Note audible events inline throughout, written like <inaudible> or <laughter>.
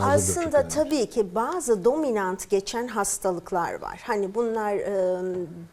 çok Aslında önemli. tabii ki bazı dominant geçen hastalıklar var. Hani bunlar e,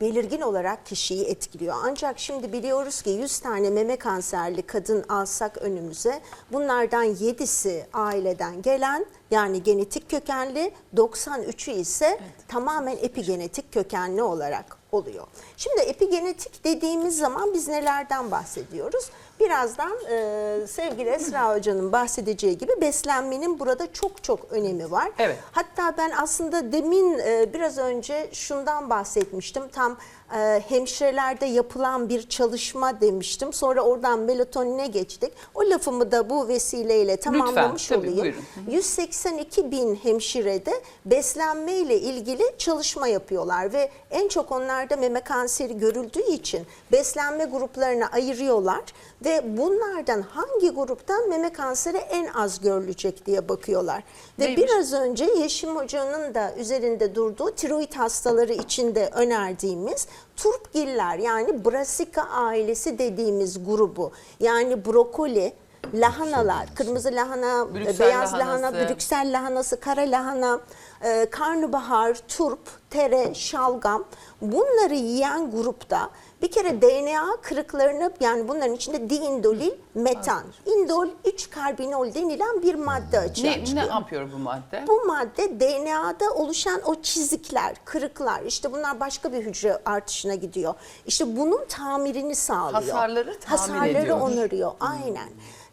belirgin olarak kişiyi etkiliyor. Ancak şimdi biliyoruz ki 100 tane meme kanserli kadın alsak önümüze bunlardan 7'si aileden gelen yani genetik kökenli 93'ü ise tamamen epigenetik kökenli olarak oluyor. Şimdi epigenetik dediğimiz zaman biz nelerden bahsediyoruz? Birazdan e, sevgili Esra Hoca'nın bahsedeceği gibi beslenmenin burada çok çok önemi var. Evet. Hatta ben aslında demin e, biraz önce şundan bahsetmiştim. Tam e, hemşirelerde yapılan bir çalışma demiştim. Sonra oradan melatonine geçtik. O lafımı da bu vesileyle tamamlamış tabii, olayım. buyurun. 182 bin hemşirede beslenme ile ilgili çalışma yapıyorlar ve en çok onlarda meme kanseri görüldüğü için beslenme gruplarına ayırıyorlar ve bunlardan hangi gruptan meme kanseri en az görülecek diye bakıyorlar. Ve Neymiş? biraz önce Yeşim Hoca'nın da üzerinde durduğu tiroid hastaları için de önerdiğimiz turpgiller yani Brassica ailesi dediğimiz grubu yani brokoli, lahanalar, kırmızı lahana, Brüksel beyaz lahanası. lahana, Brüksel lahanası, kara lahana, e, karnabahar, turp, tere, şalgam bunları yiyen grupta bir kere DNA kırıklarını yani bunların içinde diindolil, metan, indol 3 karbinol denilen bir madde açığa Ne, ne çıkıyor. yapıyor bu madde? Bu madde DNA'da oluşan o çizikler, kırıklar işte bunlar başka bir hücre artışına gidiyor. İşte bunun tamirini sağlıyor. Hasarları tamir Hasarları ediyor. onarıyor. Aynen.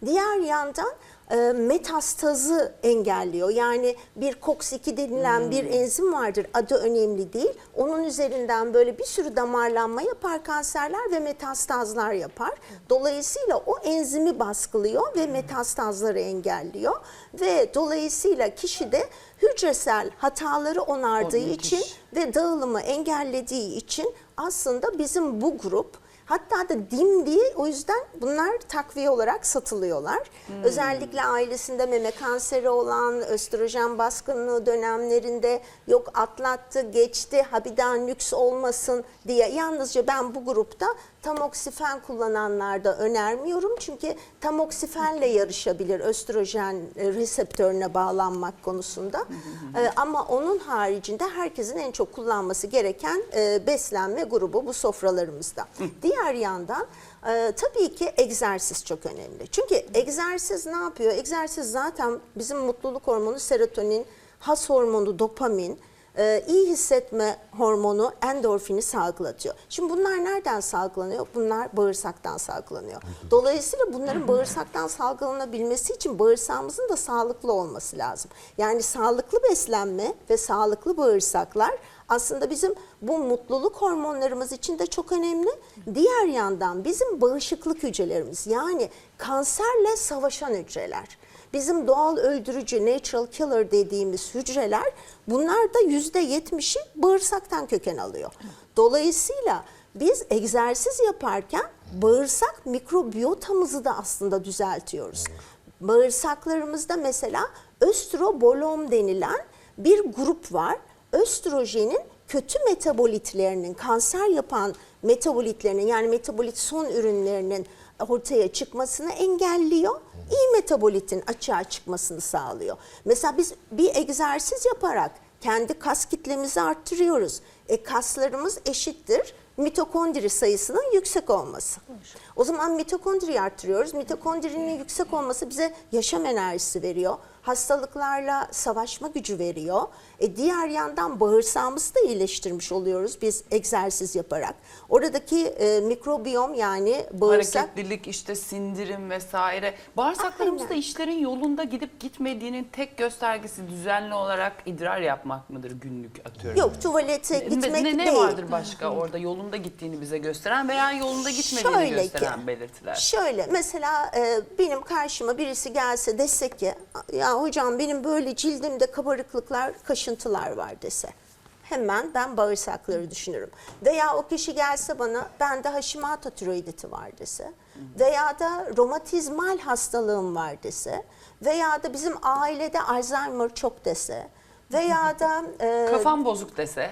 Diğer yandan e, metastazı engelliyor. Yani bir COX-2 denilen bir enzim vardır. Adı önemli değil. Onun üzerinden böyle bir sürü damarlanma yapar kanserler ve metastazlar yapar. Dolayısıyla o enzimi baskılıyor ve metastazları engelliyor. Ve dolayısıyla kişide hücresel hataları onardığı için ve dağılımı engellediği için aslında bizim bu grup Hatta da DIM diye o yüzden bunlar takviye olarak satılıyorlar. Özellikle ailesinde meme kanseri olan, östrojen baskınlığı dönemlerinde yok atlattı, geçti, ha bir daha nüks olmasın diye. Yalnızca ben bu grupta tamoksifen kullananlarda önermiyorum. Çünkü tamoksifenle yarışabilir östrojen e, reseptörüne bağlanmak konusunda. E, Ama onun haricinde herkesin en çok kullanması gereken e, beslenme grubu bu sofralarımızda. Diğer yandan tabii ki egzersiz çok önemli. Çünkü egzersiz ne yapıyor? Egzersiz zaten bizim mutluluk hormonu serotonin, has hormonu dopamin, e, iyi hissetme hormonu endorfini salgılatıyor. Şimdi bunlar nereden salgılanıyor? Bunlar bağırsaktan salgılanıyor. Dolayısıyla bunların bağırsaktan salgılanabilmesi için bağırsağımızın da sağlıklı olması lazım. Yani sağlıklı beslenme ve sağlıklı bağırsaklar aslında bizim bu mutluluk hormonlarımız için de çok önemli. Diğer yandan bizim bağışıklık hücrelerimiz yani kanserle savaşan hücreler. Bizim doğal öldürücü natural killer dediğimiz hücreler bunlar da yüzde yetmişi bağırsaktan köken alıyor. Dolayısıyla biz egzersiz yaparken bağırsak mikrobiyotamızı da aslında düzeltiyoruz. Bağırsaklarımızda mesela östrobolom denilen bir grup var. Östrojenin kötü metabolitlerinin, kanser yapan metabolitlerinin yani metabolit son ürünlerinin ortaya çıkmasını engelliyor. İyi metabolitin açığa çıkmasını sağlıyor. Mesela biz bir egzersiz yaparak kendi kas kitlemizi arttırıyoruz. E kaslarımız eşittir mitokondri sayısının yüksek olması. O zaman mitokondriyi arttırıyoruz. Mitokondrinin yüksek olması bize yaşam enerjisi veriyor. Hastalıklarla savaşma gücü veriyor. E diğer yandan bağırsağımızı da iyileştirmiş oluyoruz biz egzersiz yaparak. Oradaki e, mikrobiyom yani bağırsak Hareketlilik, işte sindirim vesaire. Bağırsaklarımızda Aynen. işlerin yolunda gidip gitmediğinin tek göstergesi düzenli olarak idrar yapmak mıdır günlük atıyorum? yok tuvalete Ne- gitmek ne, ne değil. vardır başka orada yolunda gittiğini bize gösteren veya yolunda gitmediğini Şöyle gösteren ki, belirtiler? Şöyle mesela e, benim karşıma birisi gelse dese ki ya hocam benim böyle cildimde kabarıklıklar, kaşıntılar var dese. Hemen ben bağırsakları düşünürüm. Veya o kişi gelse bana bende Hashimoto tiroiditi var dese. Veya da romatizmal hastalığım var dese. Veya da bizim ailede Alzheimer çok dese. Veya da e, Kafam bozuk dese.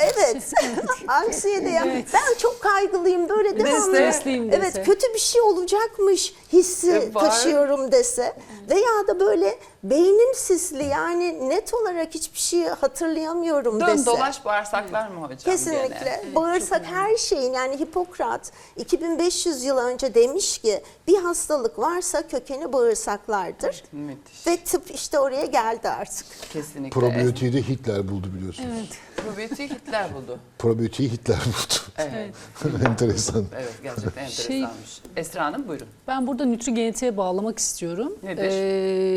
Evet. <laughs> Anksiyete ya. Ben çok kaygılıyım böyle devamlı. stresliyim dese. Evet kötü bir şey olacakmış hissi E, var. taşıyorum dese. Veya da böyle Beynim sisli yani net olarak hiçbir şey hatırlayamıyorum Dön dese. dolaş bağırsaklar mı hocam? Kesinlikle. gene? Bağırsak her şeyin yani Hipokrat 2500 yıl önce demiş ki bir hastalık varsa kökeni bağırsaklardır. Müthiş. Ve tıp işte oraya geldi artık. Kesinlikle. Probiyotiği de Hitler buldu biliyorsunuz. Probiyotiği Hitler buldu. Probiyotiği Hitler buldu. Evet. <laughs> Enteresan. Evet gerçekten Şey- enteresanmış. Esra Hanım buyurun. Ben burada nütrigenetiğe bağlamak istiyorum. Nedir?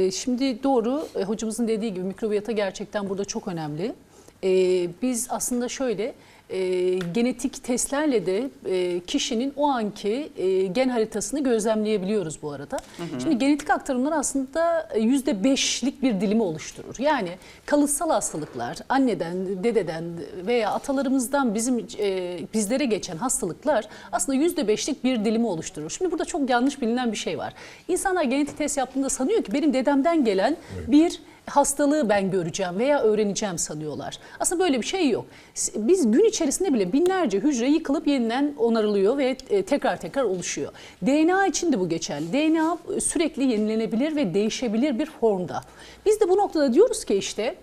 Ee, şimdi doğru e, hocamızın dediği gibi mikrobiyata gerçekten burada çok önemli. Ee, biz aslında şöyle e, genetik testlerle de e, kişinin o anki e, gen haritasını gözlemleyebiliyoruz bu arada. Şimdi genetik aktarımlar aslında e, yüzde beşlik bir dilimi oluşturur. Yani kalıtsal hastalıklar anneden, dededen veya atalarımızdan bizim e, bizlere geçen hastalıklar aslında yüzde beşlik bir dilimi oluşturur. Şimdi burada çok yanlış bilinen bir şey var. İnsanlar genetik test yaptığında sanıyor ki benim dedemden gelen bir hastalığı ben göreceğim veya öğreneceğim sanıyorlar. Aslında böyle bir şey yok. Biz gün içerisinde bile binlerce hücre yıkılıp yeniden onarılıyor ve e, tekrar tekrar oluşuyor. DNA için de bu geçerli. DNA sürekli yenilenebilir ve değişebilir bir formda. Biz de bu noktada diyoruz ki işte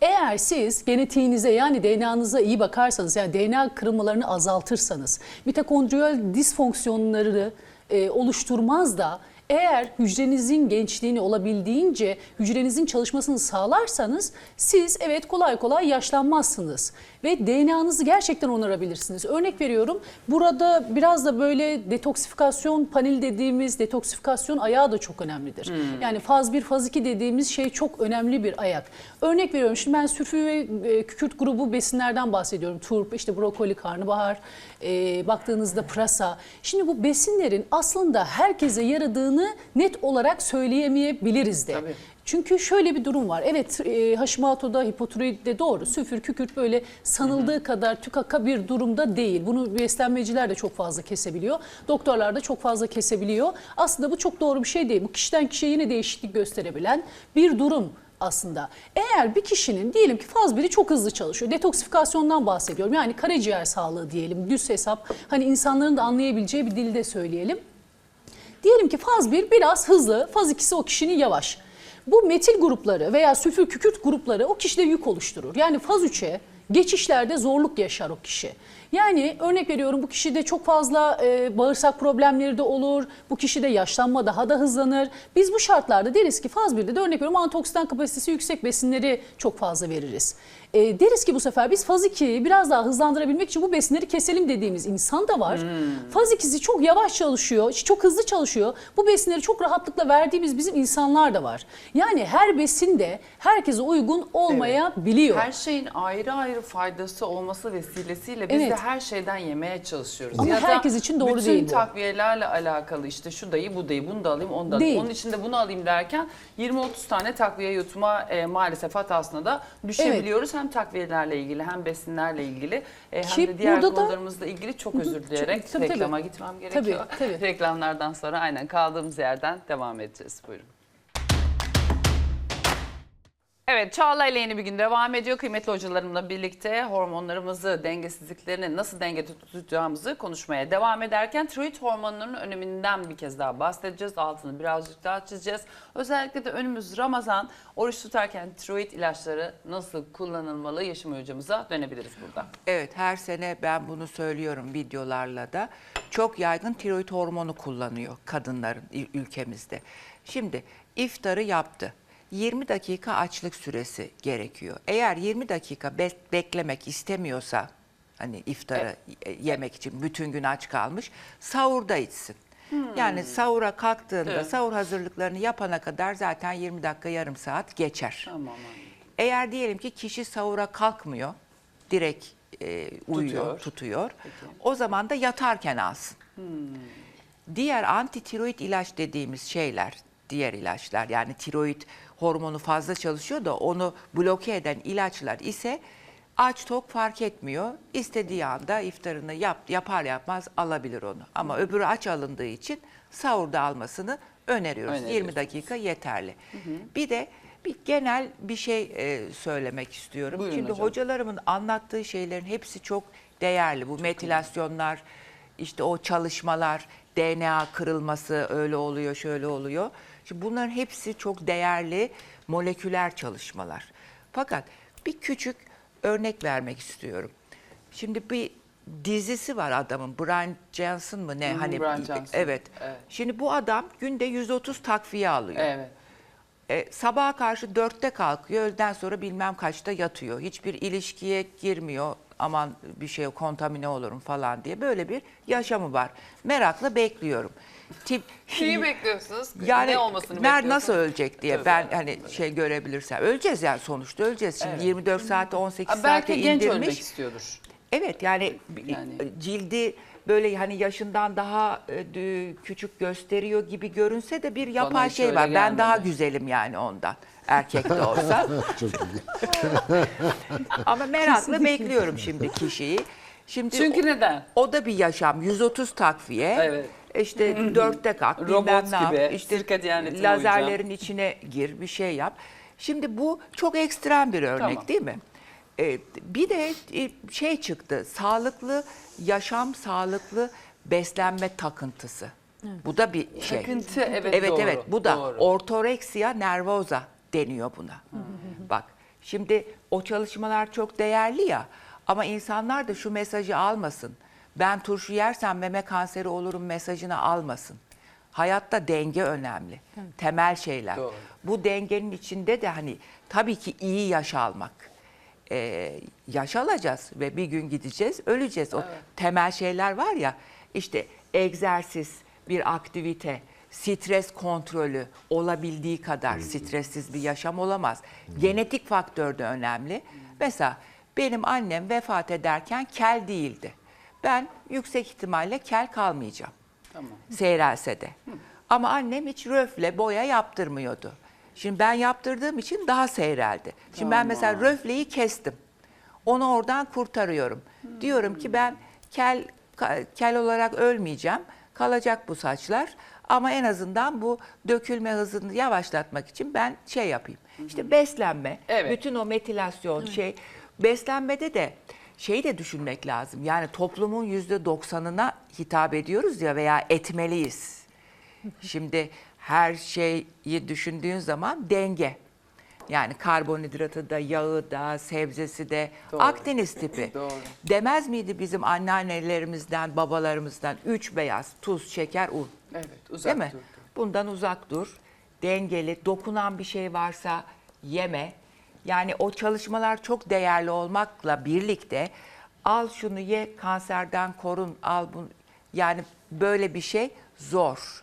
eğer siz genetiğinize yani DNA'nıza iyi bakarsanız yani DNA kırılmalarını azaltırsanız mitokondriyal disfonksiyonları e, oluşturmaz da eğer hücrenizin gençliğini olabildiğince hücrenizin çalışmasını sağlarsanız siz evet kolay kolay yaşlanmazsınız ve DNA'nızı gerçekten onarabilirsiniz. Örnek veriyorum burada biraz da böyle detoksifikasyon paneli dediğimiz detoksifikasyon ayağı da çok önemlidir. Yani faz 1 faz 2 dediğimiz şey çok önemli bir ayak. Örnek veriyorum şimdi ben sülfü ve e, kükürt grubu besinlerden bahsediyorum. Turp, işte brokoli, karnabahar, e, baktığınızda pırasa. Şimdi bu besinlerin aslında herkese yaradığını net olarak söyleyemeyebiliriz de. Tabii. Çünkü şöyle bir durum var. Evet e, Hashimoto'da, hipotiroidde doğru. Süfür, kükürt böyle sanıldığı kadar tükaka bir durumda değil. Bunu beslenmeciler de çok fazla kesebiliyor. Doktorlar da çok fazla kesebiliyor. Aslında bu çok doğru bir şey değil. Bu kişiden kişiye yine değişiklik gösterebilen bir durum aslında. Eğer bir kişinin diyelim ki faz biri çok hızlı çalışıyor. Detoksifikasyondan bahsediyorum. Yani karaciğer sağlığı diyelim. Düz hesap. Hani insanların da anlayabileceği bir dilde söyleyelim. Diyelim ki faz 1 biraz hızlı, faz 2'si o kişinin yavaş. Bu metil grupları veya sülfür kükürt grupları o kişide yük oluşturur. Yani faz 3'e geçişlerde zorluk yaşar o kişi. Yani örnek veriyorum bu kişide çok fazla e, bağırsak problemleri de olur. Bu kişide yaşlanma daha da hızlanır. Biz bu şartlarda deriz ki faz 1'de de örnek veriyorum antioksidan kapasitesi yüksek besinleri çok fazla veririz. E, deriz ki bu sefer biz faz 2'yi biraz daha hızlandırabilmek için bu besinleri keselim dediğimiz insan da var. Faz 2'si çok yavaş çalışıyor, çok hızlı çalışıyor. Bu besinleri çok rahatlıkla verdiğimiz bizim insanlar da var. Yani her besin de herkese uygun olmayabiliyor. Her şeyin ayrı ayrı faydası olması vesilesiyle biz Evet. de her şeyden yemeye çalışıyoruz. Ama da herkes için doğru bütün değil bu. takviyelerle alakalı işte şu dayı bu dayı bunu da alayım onu da alayım. Değil. Onun içinde bunu alayım derken 20-30 tane takviye yutma e, maalesef hatasına da düşebiliyoruz. Hem takviyelerle ilgili hem besinlerle ilgili e, hem Ki de diğer burada da- konularımızla ilgili çok özür dileyerek tabii, tabii. reklama gitmem gerekiyor. tabii. <laughs> Reklamlardan sonra aynen kaldığımız yerden devam edeceğiz. Buyurun. Evet Çağla ile yeni bir gün devam ediyor. Kıymetli hocalarımla birlikte hormonlarımızı, dengesizliklerini nasıl dengede tutacağımızı konuşmaya devam ederken tiroid hormonlarının öneminden bir kez daha bahsedeceğiz. Altını birazcık daha çizeceğiz. Özellikle de önümüz Ramazan. Oruç tutarken tiroid ilaçları nasıl kullanılmalı Yaşam hocamıza dönebiliriz burada. Evet her sene ben bunu söylüyorum videolarla da. Çok yaygın tiroid hormonu kullanıyor kadınların ül- ülkemizde. Şimdi iftarı yaptı. 20 dakika açlık süresi gerekiyor. Eğer 20 dakika be- beklemek istemiyorsa hani iftarı y- yemek için bütün gün aç kalmış sahurda içsin. Yani sahura kalktığında Evet. sahur hazırlıklarını yapana kadar zaten 20 dakika yarım saat geçer. Tamam. Eğer diyelim ki kişi sahura kalkmıyor, direkt e, uyuyor, Tutuyor. tutuyor. Peki. O zaman da yatarken alsın. Diğer antitiroid ilaç dediğimiz şeyler, diğer ilaçlar yani tiroid hormonu fazla çalışıyor da onu bloke eden ilaçlar ise aç tok fark etmiyor. İstediği anda iftarını yap, yapar yapmaz alabilir onu. Ama öbürü aç alındığı için sahurda almasını öneriyoruz. 20 Öneriyorsunuz. dakika yeterli. Bir de bir genel bir şey e, söylemek istiyorum. Buyurun Şimdi hocam. hocalarımın anlattığı şeylerin hepsi çok değerli. Bu metilasyonlar, işte o çalışmalar, DNA kırılması öyle oluyor, şöyle oluyor. Şimdi bunların hepsi çok değerli moleküler çalışmalar. Fakat bir küçük örnek vermek istiyorum. Şimdi bir dizisi var adamın. Brian Johnson mı ne? Hı, hani Brian Johnson. Evet. Evet. Şimdi bu adam günde 130 takviye alıyor. Evet. E, sabaha karşı dörtte kalkıyor, öğleden sonra bilmem kaçta yatıyor. Hiçbir ilişkiye girmiyor, aman bir şey kontamine olurum falan diye. Böyle bir yaşamı var. Merakla bekliyorum. Tip, Neyi bekliyorsunuz? yani ne olmasını ner bekliyorsunuz? nasıl ölecek diye ben hani şey görebilirsem. Öleceğiz yani sonuçta öleceğiz. Şimdi Evet. 24 saate 18 Ha, saate Belki genç ölmek istiyordur. Evet yani, Yani. cildi böyle hani yaşından daha e, küçük gösteriyor gibi görünse de bir yapay şey var. Ben daha gelmedi. güzelim yani ondan. Erkek de olsa. <laughs> Çok iyi. <laughs> Ama merakla bekliyorum şimdi kişiyi. Şimdi Çünkü neden? o, o da bir yaşam. 130 takviye. Evet. İşte <laughs> dörtte kalk, Robot ne yap. gibi, İşte lazerlerin içine gir, bir şey yap. Şimdi bu çok ekstrem bir örnek Tamam. değil mi? Ee, bir de e, şey çıktı, sağlıklı yaşam, sağlıklı beslenme takıntısı. Bu da bir şey. Takıntı, evet, Evet doğru, evet bu da doğru. ortoreksiya nervosa deniyor buna. Bak şimdi o çalışmalar çok değerli ya ama insanlar da şu mesajı almasın. Ben turşu yersem meme kanseri olurum mesajını almasın. Hayatta denge önemli. Temel şeyler. Doğru. Bu dengenin içinde de hani tabii ki iyi yaş almak. Ee, yaş alacağız ve bir gün gideceğiz, öleceğiz. O temel şeyler var ya işte egzersiz, bir aktivite, stres kontrolü olabildiği kadar stressiz bir yaşam olamaz. Genetik faktör de önemli. Mesela benim annem vefat ederken kel değildi. Ben yüksek ihtimalle kel kalmayacağım Tamam. seyrelse de. Ama annem hiç röfle boya yaptırmıyordu. Şimdi ben yaptırdığım için daha seyreldi. Şimdi ben mesela röfleyi kestim. Onu oradan kurtarıyorum. Diyorum ki ben kel kel olarak ölmeyeceğim. Kalacak bu saçlar. Ama en azından bu dökülme hızını yavaşlatmak için ben şey yapayım. İşte beslenme, Evet. bütün o metilasyon şey. Beslenmede de şeyi de düşünmek lazım. Yani toplumun yüzde doksanına hitap ediyoruz ya veya etmeliyiz. Şimdi her şeyi düşündüğün zaman denge. Yani karbonhidratı da, yağı da, sebzesi de, Doğru. Akdeniz tipi. Doğru. Demez miydi bizim anneannelerimizden, babalarımızdan üç beyaz, tuz, şeker, un. Evet, uzak Değil mi? durdu. Bundan uzak dur. Dengeli, dokunan bir şey varsa yeme. Yani o çalışmalar çok değerli olmakla birlikte al şunu ye, kanserden korun, al bunu. Yani böyle bir şey zor.